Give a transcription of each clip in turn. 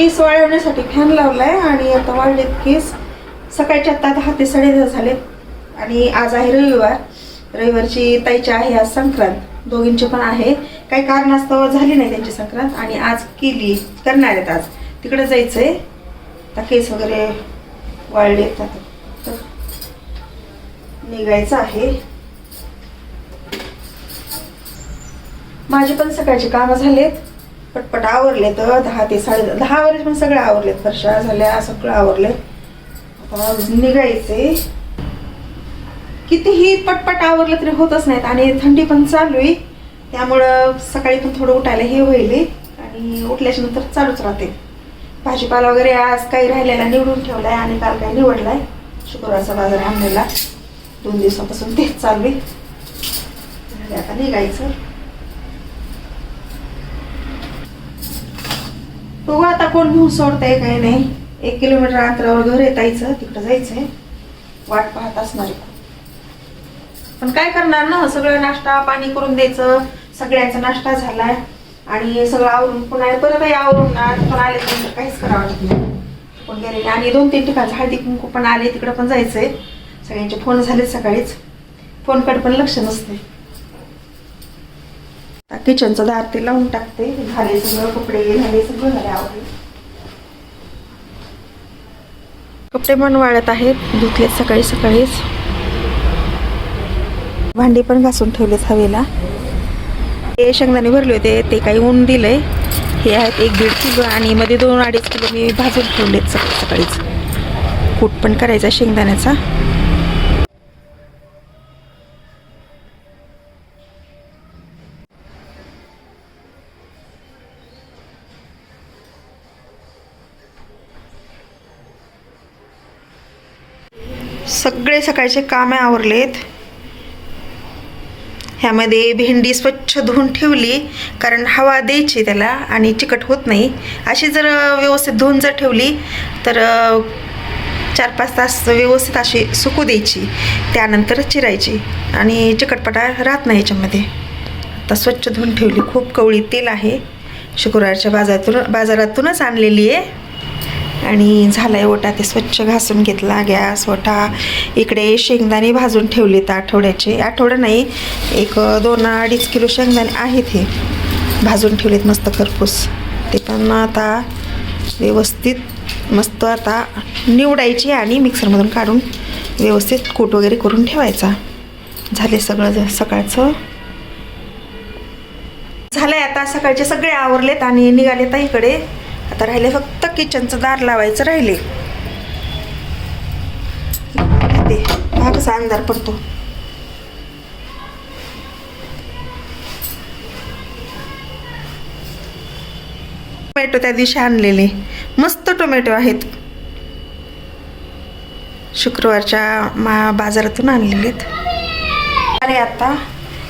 केस वाळवण्यासाठी फॅन लावलाय आणि आता वाळलेत केस. सकाळच्या आता दहा ते साडेदहा झालेत आणि आज आहे रविवार. रविवारची ताईची आहे आज संक्रांत. दोघींची पण आहे. काही कारणास्तव झाली नाही त्यांची संक्रांत आणि आज केली. करणार आहेत आज. तिकडे आहे आता केस वगैरे वाळलेत आता. तर निघायचं आहे. माझे पण सकाळचे कामं झालेत. पटपट आवरले तर दहा ते साडे दहा वरेच पण सगळे आवरलेत फरशा झाल्या सगळं आवरले आता निघायचे कितीही पटपट आवरलं तरी होतच नाहीत आणि थंडी पण चालू आहे. त्यामुळं सकाळी पण थोडं उठायला हे होईल आणि उठल्याच्या नंतर चालूच राहते. भाजीपाला वगैरे आज काही राहिलेला निवडून ठेवला आहे आणि काल काही आहे शुक्रवारचा बाजार आणलेला. दोन दिवसापासून तेच चालू आहे. आता निघायचं. बघू आता कोण घेऊन सोडतंय काही नाही. एक किलोमीटर अंतरावर घर येतायचं तिकडं जायचंय. वाट पाहत असणार आहे. पण काय करणार ना सगळं नाश्ता पाणी करून द्यायचं सगळ्यांचा नाश्ता झालाय आणि सगळं आवरून पुन्हा परत आवरून ना पण आले तर काहीच करावं वाटत नाही. पण गेले? नाही. आणि दोन तीन ठिकाणी हळदी कुंकू पण आले तिकडं पण जायचंय. सगळ्यांचे फोन झाले सकाळीच. फोनकडे पण लक्ष नसते किचनचं दार ते लावून टाकते. झाले सगळं कपडे झाले सगळं झाले आवडले कपडे पण वाळत आहेत धुतले सकाळी सकाळीच. भांडी पण घासून ठेवलेत हवेला. ते शेंगदाणे भरले होते ते काही ऊन दिलंय. हे आहेत एक दीड किलो आणि मध्ये दोन अडीच किलो मी भाजून ठेवलेत सकाळी सकाळीच. कूट पण करायचा शेंगदाण्याचा. सगळे सकाळचे कामे आवरलेत. ह्यामध्ये भेंडी स्वच्छ धुवून ठेवली कारण हवा द्यायची त्याला आणि चिकट होत नाही. अशी जर व्यवस्थित धुवून जर ठेवली तर चार पाच तास व्यवस्थित अशी सुकू द्यायची. त्यानंतर चिरायची आणि चिकटपटा राहत नाही याच्यामध्ये. आता स्वच्छ धुवून ठेवली. खूप कवळी तेल आहे. शुक्रवारच्या बाजारातून बाजारातूनच आणलेली आहे. आणि झालाय ओटा ते स्वच्छ घासून घेतला गॅस ओटा. इकडे शेंगदाणे भाजून ठेवलेत आठवड्याचे. आठवडं नाही एक दोन अडीच किलो शेंगदाणे आहेत हे. भाजून ठेवलेत मस्त खरपूस. ते पण आता व्यवस्थित मस्त आता निवडायची आणि मिक्सरमधून काढून व्यवस्थित कूट वगैरे करून ठेवायचा. झाले सगळं ज- सकाळचं. झालंय आता सकाळचे सगळे आवरलेत आणि निघालेत इकडे. आता राहिले फक्त किचनचं दार लावायचं राहिले. ते हा कसा अंधार पडतो. टोमॅटो त्या दिवशी आणलेले. मस्त टोमॅटो आहेत. शुक्रवारच्या मा बाजारातून आणलेलेत अरे आता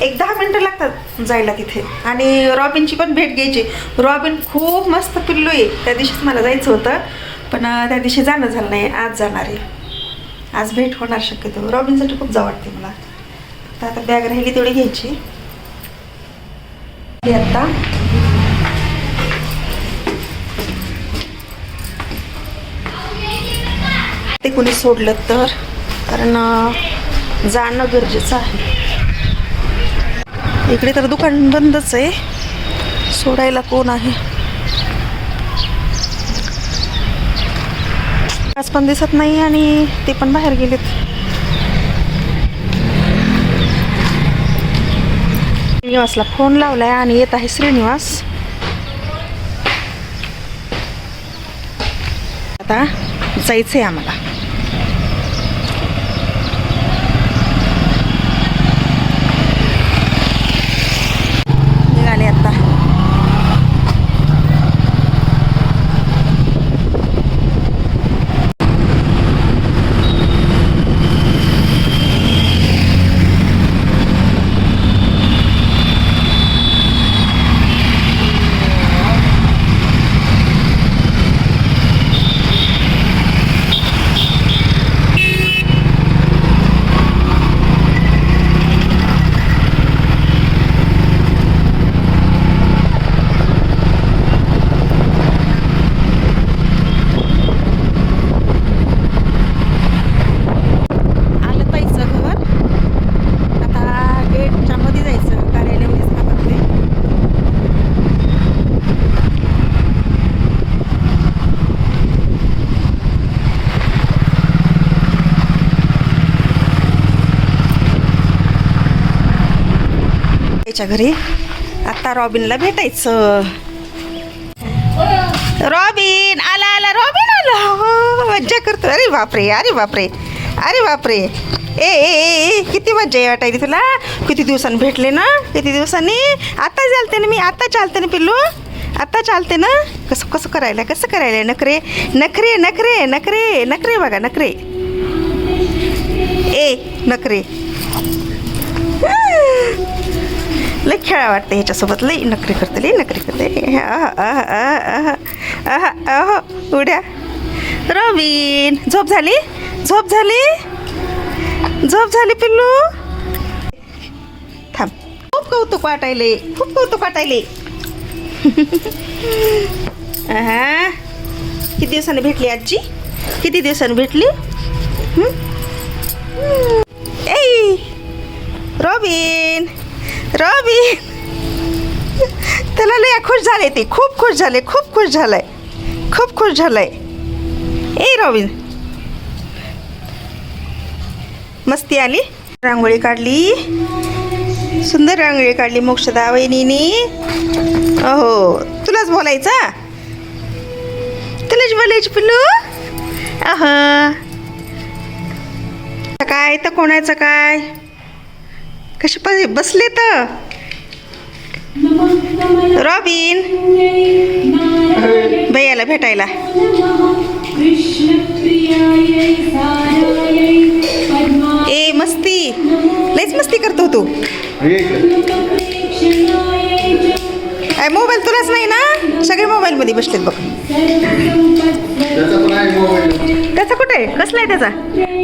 एक दहा मिनटं लागतात जायला तिथे. आणि रॉबिनची पण भेट घ्यायची. रॉबिन खूप मस्त पिल्लू आहे. त्या दिवशीच मला जायचं होतं. पण त्या दिवशी जाणं झालं नाही. आज जाणार आहे. आज भेट होणार शक्यतो. रॉबिनसाठी खूप जावं वाटते मला. तर आता बॅग राहिली तेवढी घ्यायची. आता. ते कोणी सोडलं तर. कारण जाणं गरजेचं आहे. इकडे तर दुकान बंदच आहे. सोडायला कोण आहे? आज पण दिसत नाही आणि ते पण बाहेर गेलेत. श्रीनिवासला फोन लावलाय आणि येत आहे श्रीनिवास. आता जायचंय आम्हाला. त्याच्या घरी. आता रॉबिनला भेटायचं. रॉबिन आला आला रॉबिन आला. हो, मज्जा करतो अरे बापरे अरे बापरे अरे बापरे. ए ए ए ए, किती मज्जा वाटायली तुला. किती दिवसांनी भेटले ना किती दिवसांनी. आता चालते ना मी आता चालते ना पिल्लू. आता चालते ना. कसं कसं करायला कसं करायला? नखरे नखरे नखरे नखरे नखरे बघा नखरे. ए नखरे. लई खेळा वाटतं ह्याच्यासोबत. लई नकरी करते लई नकरी करते. अह उड्या. रवीन झोप झाली? झोप झाली? झोप झाली पिल्लू? थांब. खूप कौतुक वाटायले खूप कौतुक वाटायले. किती दिवसांनी भेटली आजी? किती दिवसांनी भेटली? ए रॉबिन रॉबिन त्याला लय खुश झाले ते खूप खुश झाले खूप खुश झालाय खूप खुश झालाय. ए रॉबिन मस्ती आली. रांगोळी काढली. सुंदर रांगोळी काढली मोक्षदा वहिनीनी. अहो तुलाच बोलायचा? तुलाच बोलायची पिल्लू? अह. काय तर कोणाचं काय? कसे पाहिजे बसले तर? रॉबिन? भैयाला भेटायला. ए मस्ती. लईच मस्ती करतो तू. काय मोबाईल तुलाच नाही ना? सगळे मोबाईलमध्ये बसलेत बघ. त्याचा कुठे? आहे? कसला आहे त्याचा?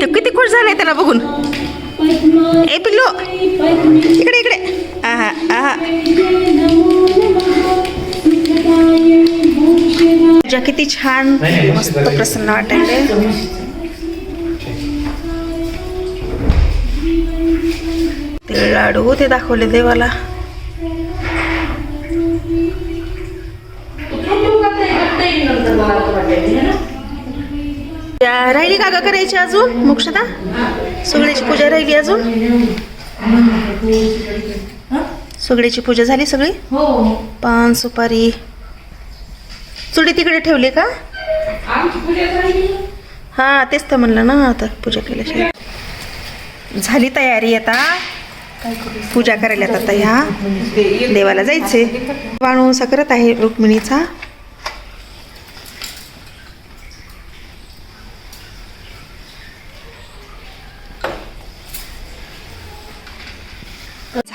तो किती खुश झालाय त्याला बघून. ए पिल्लो इकडे इकडे आहा आहा पूजा किती छान मस्त प्रसन्न वाटायले ते लाडू ते दाखवले देवाला राहिली का ग करायची अजून मोक्षदा सगळ्याची पूजा राहिली अजून? सगळ्याची पूजा झाली सगळी? हो. पान सुपारी. चुडी तिकडे ठेवली का? आमची पूजा झाली. हा तेच तर म्हणलं ना आता पूजा केल्याशिवाय. झाली तयारी आता. पूजा करायला आता ह्या देवाला जायचे वाणूसा करत आहे रुक्मिणीचा.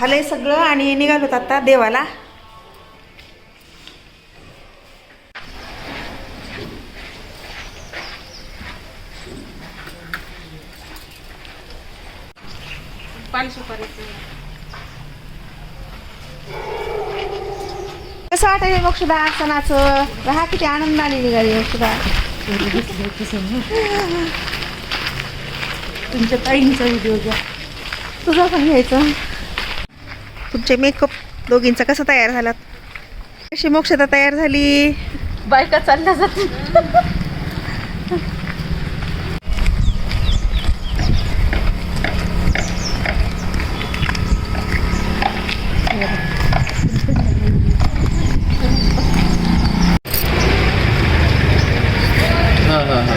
झालंय सगळं आणि निघालोत आता देवाला. कसं वाटायला मोक्षदा सणाचं हा किती आनंदाने निघाली मोक्षदा. तुमच्या ताईंचा व्हिडिओ घ्या. तुझं पण घ्यायचं. तुमचे मेकअप दोघींचा कसं तयार झालात कशी मोक्षदा तयार झाली? बायका चालल्या जातात हा हा हा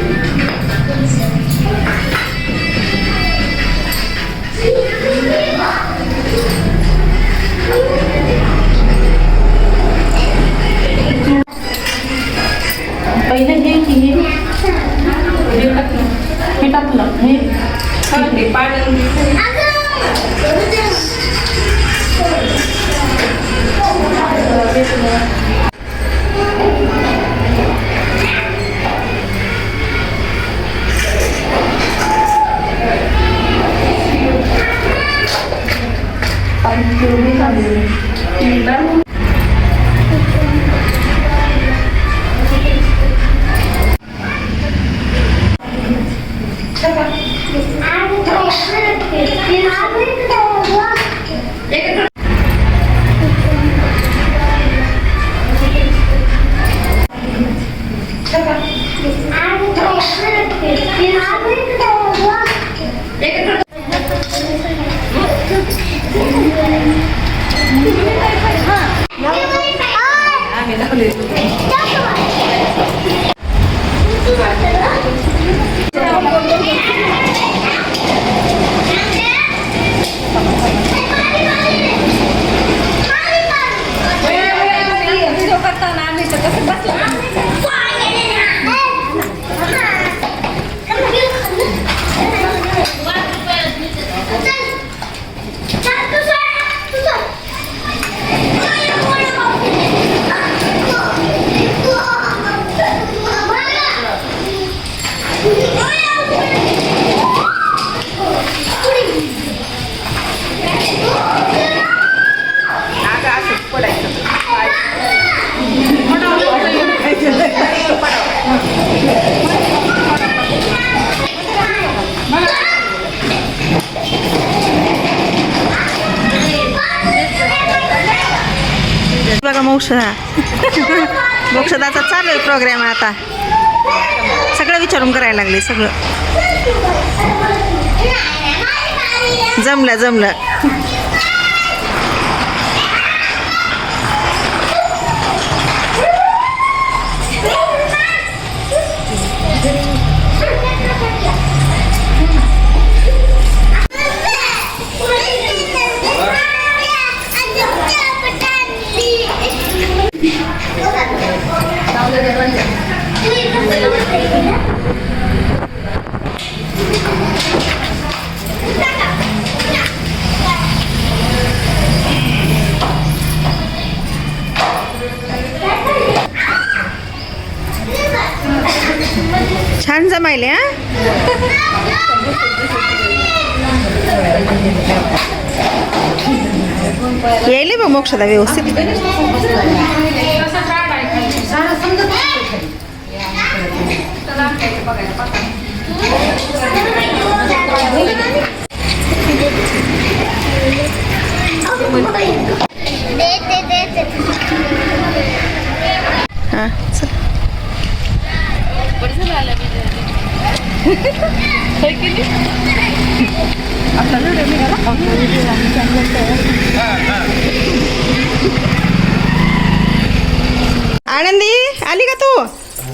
पहिलं हे की हे? हे टाकलं. हे टाकलं. हे. ते मोक्षदा. मोक्षदाचा चालू आहे प्रोग्राम आता. सगळं विचारून करायला लागले सगळं. जमलं जमलं. छान जमायले हा? यायले बघ मोक्षदा व्यवस्थित. हां चल. आनंदी आली का तू?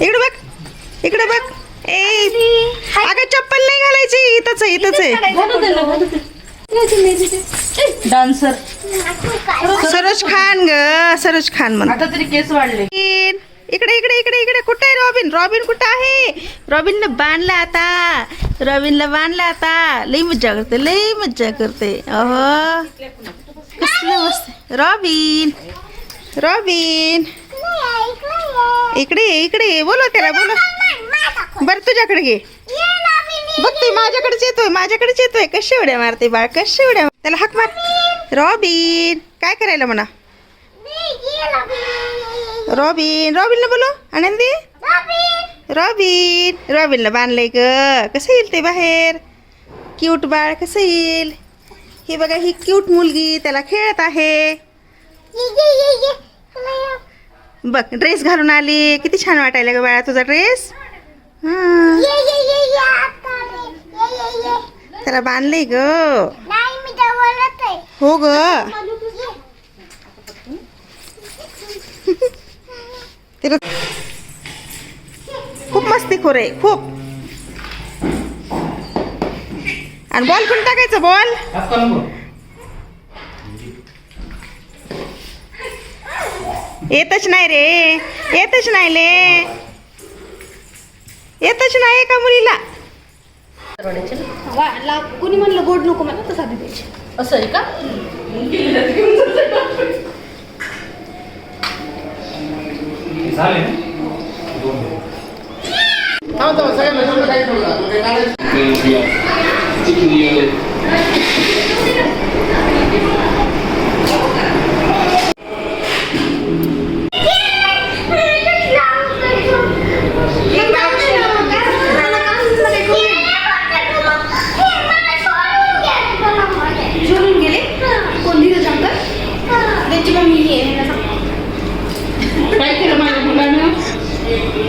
इकडे बघ इकडे बघ. ए अगं चप्पल नाही घालायची. इथंच आहे इथंच आहे. डान्सर सरोज खान ग सरोज खान म्हण आता तरी केस वाढले. इकडे इकडे इकडे इकडे. कुठे आहे रॉबिन? रॉबिन कुठं आहे? रॉबिनला बांधला आता. रॉबिनला बांधला आता. लई मज्जा करते लई मज्जा करते. अहो. कसलं मस्त रॉबिन रॉबिन. इकडे ये, इकडे ये. बोलो त्याला बोलो बरं तुझ्याकडे घे. बघतोय माझ्याकडेच येतोय माझ्याकडेच येतोय. कशी उड्या मारते बाळ कशी उड्या मार- त्याला हाक मार. रॉबिन काय करायला म्हणा? रॉबिन रॉबिनला बोलो आनंदी. रॉबिन रॉबिनला बांधलंय ग. कसं येईल ते बाहेर? क्यूट बाळ कसं येईल? हे बघा ही क्यूट मुलगी त्याला खेळत आहे. बघ ड्रेस घालून आली. किती छान वाटायला ग बाळा तुझा ड्रेस त्याला बांधलंय ग. हो ग. तिला खूप मस्ती खोर आहे खूप. आणि बॉल कोण टाकायचं बॉल येतच नाही रे येतच नाही ले. येतच नाही एका मुलीला. कुणी म्हणलं गोड नको मला तसा असं आहे का? सोडून